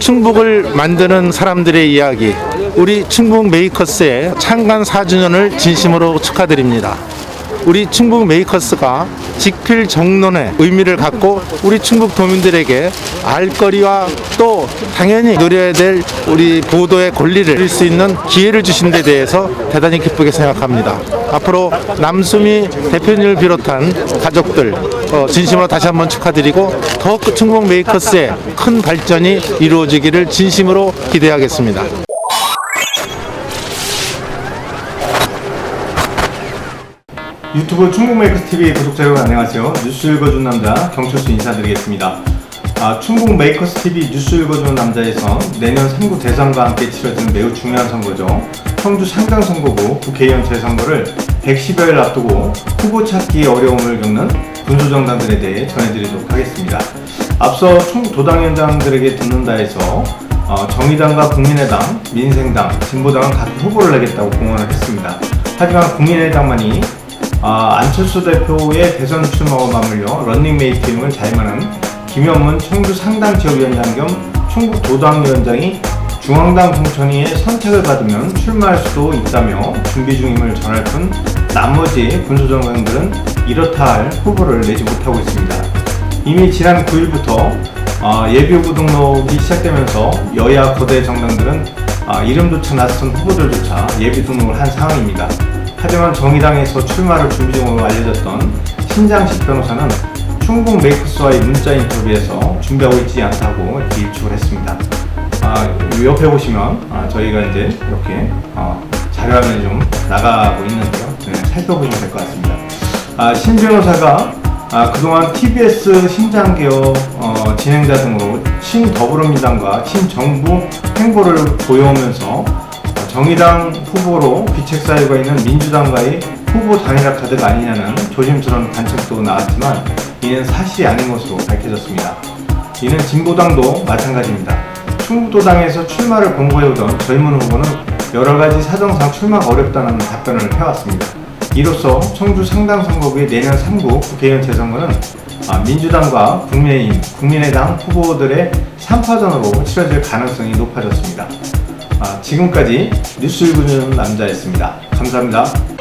충북을 만드는 사람들의 이야기. 우리 충북 메이커스의 창간 4주년을 진심으로 축하드립니다. 우리 충북 메이커스가 직필 정론의 의미를 갖고 우리 충북 도민들에게 알거리와 또 당연히 누려야 될 우리 보도의 권리를 누릴 수 있는 기회를 주신 데 대해서 대단히 기쁘게 생각합니다. 앞으로 남수미 대표님을 비롯한 가족들 어, 진심으로 다시 한번 축하드리고 더욱 충북 메이커스의 큰 발전이 이루어지기를 진심으로 기대하겠습니다. 유튜브 충북메이커스TV 구독자 여러분 안녕하세요. 뉴스 읽어주는 남자 경철수 인사드리겠습니다. 아, 충북 메이커스TV 뉴스 읽어주는 남자에서 내년 3구 대선과 함께 치러지는 매우 중요한 선거죠. 청주 상당 선거구 국회의원 재선거를 110여일 앞두고 후보 찾기에 어려움을 겪는 군소정당들에 대해 전해드리도록 하겠습니다. 앞서 충북 도당위원장들에게 듣는다 해서 어, 정의당과 국민의당, 민생당, 진보당은 각 후보를 내겠다고 공언을 했습니다. 하지만 국민의당만이 아, 안철수 대표의 대선 출마와 맞물려 런닝메이팅을 자임하는 김현문 청주 상당 지역위원장 겸 충북 도당위원장이 중앙당 공천위의 선택을 받으면 출마할 수도 있다며 준비 중임을 전할 뿐 나머지 군소정당들은 이렇다 할 후보를 내지 못하고 있습니다. 이미 지난 9일부터 예비 후보 등록이 시작되면서 여야 거대 정당들은 아, 이름조차 낯선 후보들조차 예비 등록을 한 상황입니다. 하지만 정의당에서 출마를 준비 중으로 알려졌던 신장식 변호사는 충북 메이커스와의 문자 인터뷰에서 준비하고 있지 않다고 이렇게 일축을 했습니다. 아, 이 옆에 보시면 아, 저희가 이제 이렇게 어, 자료화면이 좀 나가고 있는데요. 네, 살펴보시면 될 것 같습니다. 아, 신 변호사가 아, 그동안 TBS 신장개혁 어, 진행자 등으로 친더불어민주당과 친정부 행보를 보여오면서 어, 정의당 후보로 귀책 사유가 있는 민주당과의 후보 단일화 카드가 아니냐는 조심스러운 관측도 나왔지만 이는 사실이 아닌 것으로 밝혀졌습니다. 이는 진보당도 마찬가지입니다. 충북도당에서 출마를 공고해오던 젊은 후보는 여러 가지 사정상 출마가 어렵다는 답변을 해왔습니다. 이로써 청주 상당 선거구의 내년 3구 국회의원 재선거는 아, 민주당과 국민의힘, 국민의당 후보들의 3파전으로 치러질 가능성이 높아졌습니다. 아, 지금까지 뉴스 읽는 남자였습니다. 감사합니다.